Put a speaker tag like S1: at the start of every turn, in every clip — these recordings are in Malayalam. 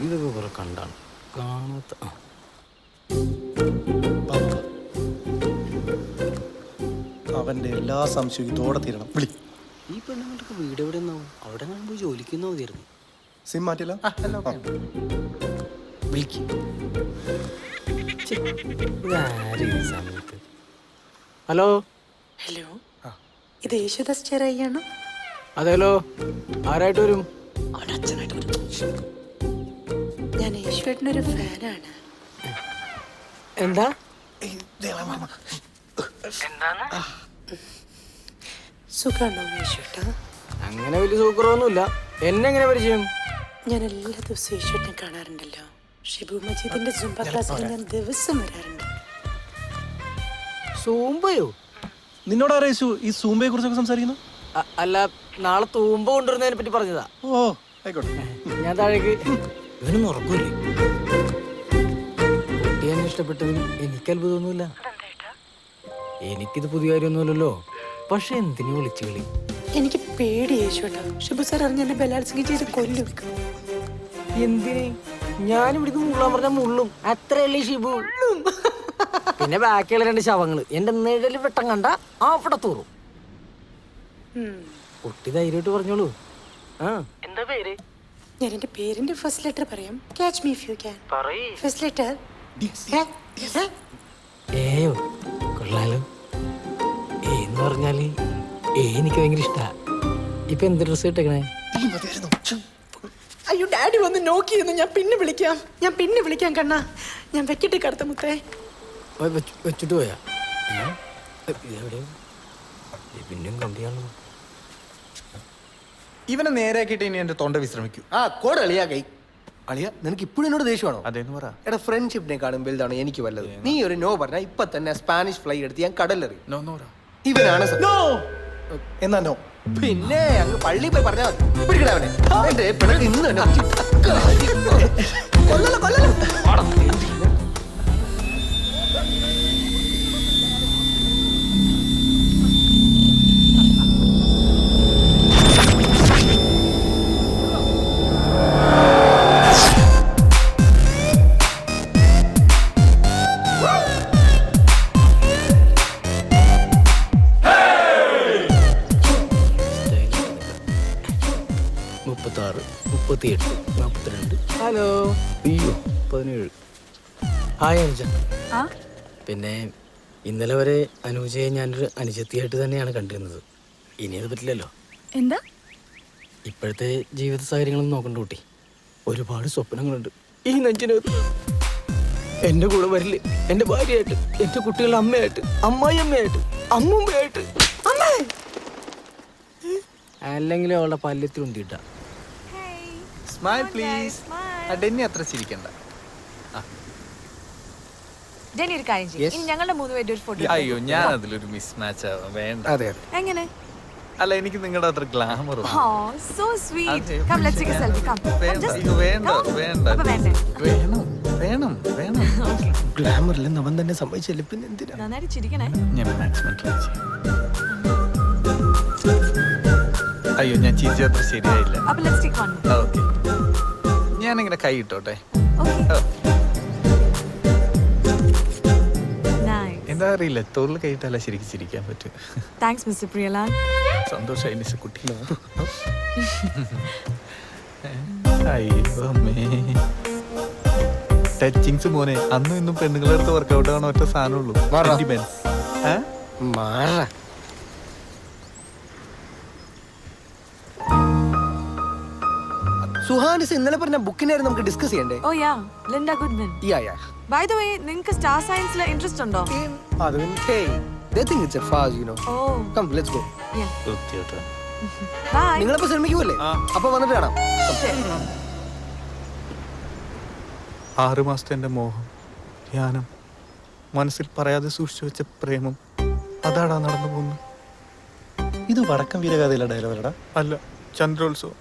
S1: ഇതൊക്കെ കുറെ കണ്ടാണ്. കാണാത്ത അവന്റെ
S2: അവന്റെ എല്ലാ സംശയവും ഇതോടെ തീരണം. വിളി.
S1: ഈ പെണ്ണുങ്ങൾക്ക് വീട് എവിടെ നിന്നാവും അവിടെ കാണുമ്പോൾ ജോലിക്കുന്നോ തീർന്നു
S2: സിം മാറ്റില്ല
S1: വിളിക്ക്. ഹലോ?
S3: ഹലോ? ഇത് യേശുദാസ് ചെറിയാണോ
S1: അതെല്ലോ ആരായിട്ട് വരും?
S3: അവൻ അച്ഛനായിട്ട് വരും. ഞാൻ ഫാനാണ്.
S1: എന്താ?
S3: സുഖാണോ
S1: അങ്ങനെ വലിയ സൂക്കറൊന്നുമില്ല എന്നെ എങ്ങനെ പരിചയം?
S3: ഞാൻ എല്ലാ ദിവസവും ഈശ്വരനെ കാണാറുണ്ടല്ലോ. ഷിബു മജീദിന്റെ ജുംബ ക്ലാസ്സിൽ ഞാൻ ദിവസം വരാറുണ്ട്.
S1: സൂമ്പയോ
S2: നിന്നോട് അറിയിച്ചു ഈ സൂമ്പയെ കുറിച്ചൊക്കെ സംസാരിക്കുന്നു?
S1: അല്ല നാളെ തൂമ്പ കൊണ്ടുവരുന്നതിനെ പറ്റി പറഞ്ഞതാ.
S2: ഓ ആയിക്കോട്ടെ.
S1: ഞാൻ താഴേക്ക് ഇവനൊന്നും ഉറക്കൂലേ കുട്ടി എന്നെ ഇഷ്ടപ്പെട്ടതിൽ എനിക്ക് അത്ഭുതമൊന്നുമില്ല. എനിക്കിത് പുതിയ കാര്യമൊന്നുമില്ലല്ലോ. പക്ഷെ എന്തിനു വിളിച്ചു കളി
S3: എനിക്ക് പേടി യേശുട്ടാ ഷിബു സാർ അറിഞ്ഞ എന്നെ ബലാത്സംഗം ചെയ്ത് കൊല്ലും.
S1: എന്തിന്? ഞാൻ ഇവിടുന്ന് മുള്ളാൻ പറഞ്ഞ മുള്ളും. അത്രയല്ലേ ഷിബു? പിന്നെ ബാക്കിയുള്ള രണ്ട് ശവങ്ങൾ. എന്റെ നിഴൽ വെട്ടം കണ്ട അവിടെ തൂറും. കുട്ടി ധൈര്യമായിട്ട് പറഞ്ഞോളൂ. ആ. എന്താ പേര്?
S3: ഞാൻ എന്റെ പേരിന്റെ ഫസ്റ്റ് ലെറ്റർ പറയാം. Catch me you can first letter
S1: ഏയോ കൊള്ളാലോ. ഏ എന്ന് പറഞ്ഞാൽ ഏ എനിക്ക് ഭയങ്കര ഇഷ്ടാ. ഇപ്പൊ എന്ത് ഡ്രസ് ഇട്ടേക്കണേ?
S3: അയ്യോ ഡാഡി വന്ന് നോക്കിയിരുന്നു ഞാൻ പിന്നെ വിളിക്കാം. ഞാൻ പിന്നെ വിളിക്കാം കണ്ണാ. ഞാൻ വെക്കിട്ട് കടത്ത മുത്തേ.
S1: വെച്ചിട്ട് പോയാ? പിന്നെയും കമ്പിയാണല്ലോ.
S4: ഇവനെ നേരെയാക്കിയിട്ട് ഇനി എന്റെ തൊണ്ട വിശ്രമിക്കൂ.
S5: ആ കോട് അളിയാ കൈ. അളിയ നിനക്ക് ഇപ്പോഴും എന്നോട് ദേഷ്യമാണോ?
S4: അതേന്ന് പറ.
S5: എടാ ഫ്രണ്ട്ഷിപ്പിനെ കാണും വലുതാണ് എനിക്ക് വല്ലത്. നീ ഒരു നോ പറഞ്ഞ ഇപ്പൊ തന്നെ സ്പാനിഷ് ഫ്ലൈ എടുത്ത് ഞാൻ കടലെറി
S4: നോ നോ
S5: ഇവനാണ്.
S2: നോ എന്നാ നോ
S5: പിന്നെ അങ്ങ് പള്ളി പോയി പറഞ്ഞാൽ അവനെ. പിണക്ക് ഇന്ന് തന്നെ കൊല്ലല്ലോ കൊല്ലല്ലോ.
S1: മുപ്പത്തിയെട്ട് നാൽപ്പത്തിരണ്ട്. ഹലോ. അയ്യോ പതിനേഴ്. ഹായ് അനുജ. പിന്നെ ഇന്നലെ വരെ അനുജയെ ഞാനൊരു അനുജത്തിയായിട്ട് തന്നെയാണ് കണ്ടിരുന്നത്. ഇനി അത് പറ്റില്ലല്ലോ.
S6: എന്താ?
S1: ഇപ്പോഴത്തെ ജീവിത സാഹചര്യങ്ങളൊന്നും നോക്കണ്ട കൂട്ടി. ഒരുപാട് സ്വപ്നങ്ങളുണ്ട്. ഈ നെഞ്ചിനകത്ത്. എന്റെ കൂടെ വരില്ലേ? എന്റെ ഭാര്യയായിട്ട് എന്റെ കുട്ടികളുടെ അമ്മയായിട്ട് അമ്മായി അമ്മയായിട്ട് അമ്മുമ്മയായിട്ട് അല്ലെങ്കിൽ അവളുടെ പല്ലത്തിൽ ഉന്തിയിട്ട
S4: സ്മൈൽ പ്ലീസ് ഡെന്നി അത്ര ചിരിക്കണ്ട.
S6: ഡെന്നി ഒരു കാര്യം ചെയ്യും. ഇനി ഞങ്ങളുടെ മൂന്ന് പേരുടെ ഒരു ഫോട്ടോ
S4: അയ്യോ ഞാൻ അതിലൊരു മിസ് മാച്ച് ആവാം. വേണ്ട.
S5: അതെ
S6: എങ്ങനെ?
S4: അല്ല എനിക്ക് നിങ്ങളുടെ അത്ര
S6: glamour oh so
S4: sweet.
S6: Come let's take a selfie come
S4: വേണ്ട. വേണ്ട. വേണം വേണം വേണം.
S5: ഗ്ലാമറിൽ അവൻ തന്നെ സംഭവിച്ചില്ല പിന്നെ എന്തിനാ?
S6: നന്നായിട്ട് ചിരിക്കണേ.
S4: ഞാൻ മാക്സിമം ട്രൈ ചെയ്യും. അയ്യോ ഞാൻ ചിരിച്ചത്ര ശരിയായില്ല.
S6: അപ്പൊ ലെറ്റ്സ് ടേക്ക് വൺ
S4: ഓക്കെ ഞാനിങ്ങനെ കൈ ഇട്ടോട്ടെ.
S6: ഓക്കേ നൈസ്
S4: എന്താ അറിയില്ല തോളിൽ കൈയിട്ടല്ല ശരിക്കും ചിരിക്കാൻ പറ്റും.
S6: താങ്ക്സ് മിസ്റ്റർ പ്രിയലാൽ
S4: സന്തോഷമായി മിസ് കുട്ടി ടച്ചിങ്സ് മോനെ അന്നും ഇന്നും പെണ്ണുങ്ങളെടുത്ത് വർക്കൗട്ട് ആവണ ഒറ്റ സാധനമുള്ളൂ
S5: സുഹാനിസ് ഇന്നലെ പറഞ്ഞ ബുക്കിനായിരുന്നു നമുക്ക് ഡിസ്കസ് ചെയ്യണ്ടേ?
S6: ഓ yeah Linda Goodman
S5: yeah yeah
S6: by the way നിങ്ങൾക്ക് സ്റ്റാർ സയൻസിൽ ഇൻട്രസ്റ്റ് ഉണ്ടോ?
S5: അത് hey they think it's a farce you know
S6: oh
S5: come let's go yeah
S4: വൃത്തികെട്ടോ.
S6: Bye
S5: നിങ്ങളപ്പോ ശ്രമിക്കുമല്ലേ അപ്പൊ വന്നിട്ട് കാണാം.
S4: ആറ് മാസത്തെ എന്റെ മോഹം ധ്യാനം മനസ്സിൽ പറയാതെ സൂക്ഷിച്ചു വെച്ച പ്രേമം അതാടാ നടന്നു പോകുന്നു
S2: ഇത് വടക്കം വീരകഥയിലെ ഡയലോഗടാ
S4: അല്ല ചന്ദ്രോത്സവം.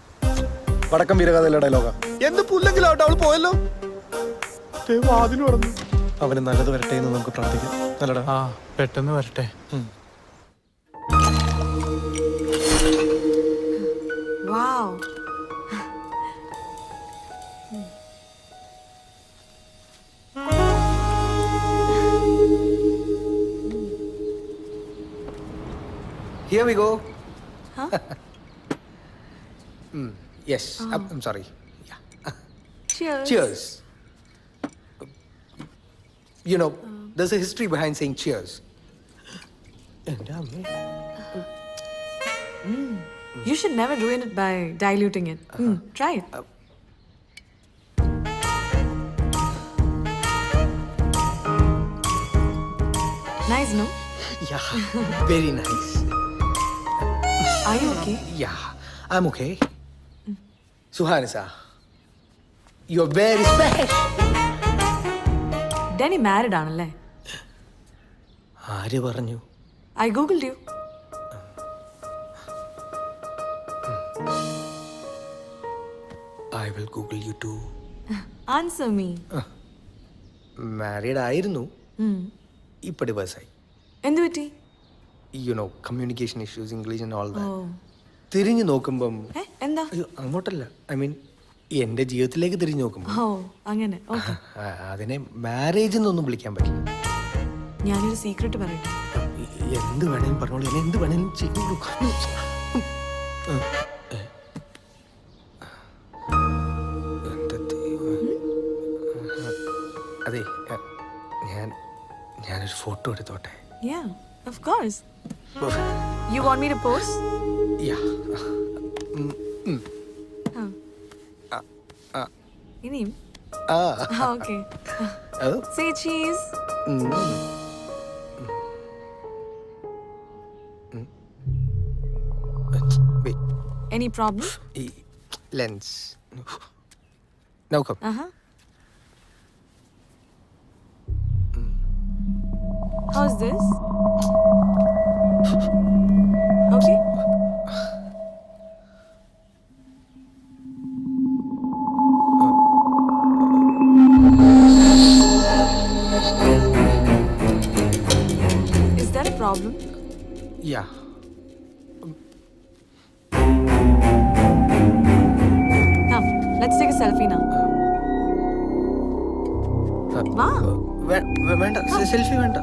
S2: വടക്കം വീരകഥയിലെ ഡയലോഗാ
S4: എന്ത് പുല്ലെങ്കിലാവട്ടെ അവൾ പോയല്ലോ? പറഞ്ഞു
S2: അവന് നല്ലത് വരട്ടെ എന്ന് നമുക്ക് പ്രാർത്ഥിക്കാം. നല്ലടാ
S4: ആ പെട്ടെന്ന് വരട്ടെ.
S5: Here we go.
S6: Huh?
S5: hmm. Yes, ah. I'm, I'm sorry. Yeah.
S6: Cheers.
S5: cheers. You know, um. there's a history behind saying cheers. And I'm uh-huh. mm.
S6: You should never ruin it by diluting it. Uh-huh. Mm, try it. Uh, nice, no?
S5: Yeah, very nice.
S6: Are you okay?
S5: Yeah, I'm okay. Suhanisa, you're very special
S6: Danny married ആണല്ലേ?
S5: ആര് പറഞ്ഞു?
S6: I googled you
S5: I will google you to
S6: answer me
S5: married ആയിരുന്നു. ഇപ്പൊ ഡിവേഴ്സായി
S6: എന്ത് പറ്റി?
S5: You know communication issues English and all
S6: that
S5: തിരിഞ്ഞു നോക്കുമ്പം
S6: ഏ? എന്താ?
S5: അയ്യോ അങ്ങോട്ടല്ല. ഐ മീൻ എന്റെ ജീവിതത്തിലേക്ക് തിരിഞ്ഞു നോക്കുമ്പോ.
S6: ഓ അങ്ങനെ. ഓക്കെ.
S5: ആ, അതിനെ മാരേജ് എന്നൊന്നും വിളിക്കാൻ പറ്റില്ല.
S6: ഞാനൊരു സീക്രട്ട് പറയട്ടെ?
S5: എന്ത് വേണേലും പറഞ്ഞോളൂ. ഇനി എന്ത് വേണേലും ചെയ്തോളൂ ദൈവമേ. അതെ ഞാൻ ഞാനൊരു ഫോട്ടോ എടുത്തോട്ടെ?
S6: യാ ഓഫ് കോഴ്സ്?
S5: യാ
S6: ഇനിയും
S5: ആ.
S6: Okay.
S5: Oh
S6: say cheese
S5: wait
S6: any problem
S5: ഈ ലെൻസ് നോക്കാം
S6: Uh-huh. How's this? Okay. problem?
S5: Yeah
S6: Come, let's take a selfie now. വാ
S5: വേ- വേ- വേണ്ട സെൽഫി വേണ്ട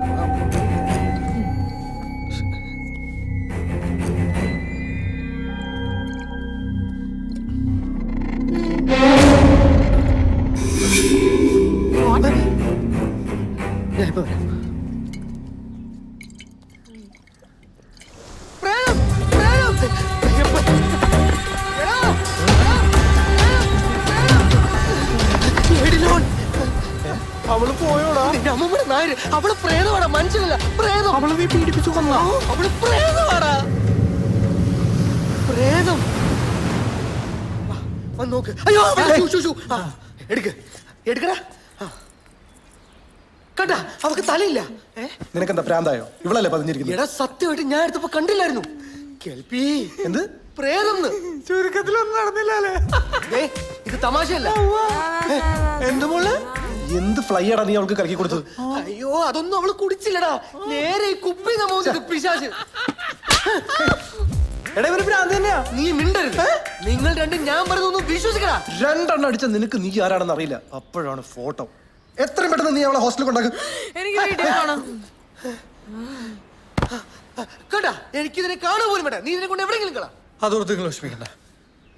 S5: അവൾ പ്രേതമാടാ പ്രേതം വന്ന് നോക്ക്. അയ്യോ എടുക്ക്. എടുക്കടാ. ആ. അവക്ക് തലയില്ല.
S2: നിനക്കെന്താ പ്രാന്തായോ? ഇവളല്ലേ പതിഞ്ഞിരിക്കുന്നത്?
S5: എടാ സത്യമായിട്ട് ഞാൻ എടുത്തപ്പോ കണ്ടില്ലായിരുന്നു. കേൾപ്പി.
S2: എന്ത്?
S5: പ്രേതം
S4: ചുരുക്കത്തിലൊന്നും നടന്നില്ലല്ലേ?
S5: ഇത് തമാശയല്ല.
S4: എന്ത് മോൾ?
S2: എന്ത് ഫ്ലൈ ആടാ നീ അവൾക്ക് കലക്കി കൊടുത്തത്?
S5: അയ്യോ അതൊന്നും അവൾ കുടിച്ചില്ലടാ. നേരെ ഈ കുപ്പി നമ്മ പിശാച്.
S2: എടാ ഇവർ ഭ്രാന്ത് തന്നെയാ.
S5: നീ മിണ്ടരുത്. നിങ്ങൾ രണ്ടും ഞാൻ പറഞ്ഞൊന്നും വിശ്വസിക്കടാ.
S2: രണ്ടെണ്ണം അടിച്ച നിനക്ക് നീ ആരാണെന്ന് അറിയില്ല. അപ്പോഴാണ് ഫോട്ടോ. എത്രയും പെട്ടെന്ന് നീ അവളെ ഹോസ്റ്റലിൽ കൊണ്ടാക്കും
S5: കേട്ടാ എനിക്കിതിനെ കാണാൻ പോലും വേണ്ട. നീ ഇതിനെ കൊണ്ട് എവിടെയെങ്കിലും കളാ.
S4: അതോർത്ത് നിങ്ങൾ വിഷമിക്കണ്ട.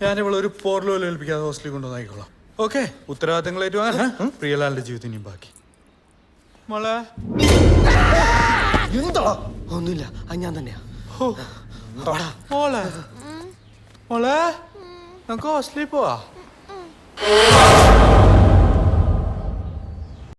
S4: ഞാൻ ഇവളെ ഒരു പോർലോലേൽപ്പിക്കാതെ ഹോസ്റ്റലിൽ കൊണ്ടുവന്നായിക്കോളാം ഓക്കെ ഉത്തരവാദിത്തങ്ങൾ ഏറ്റുവാങ്ങാൻ? പ്രിയലാലിന്റെ ജീവിതം ഇനിയും ബാക്കി. മോളെ.
S2: എന്തോ?
S5: ഒന്നുമില്ല അത് ഞാൻ തന്നെയാ.
S4: മോളെ. മോളെ നമുക്ക് ഹോസ്റ്റലിൽ പോവാ.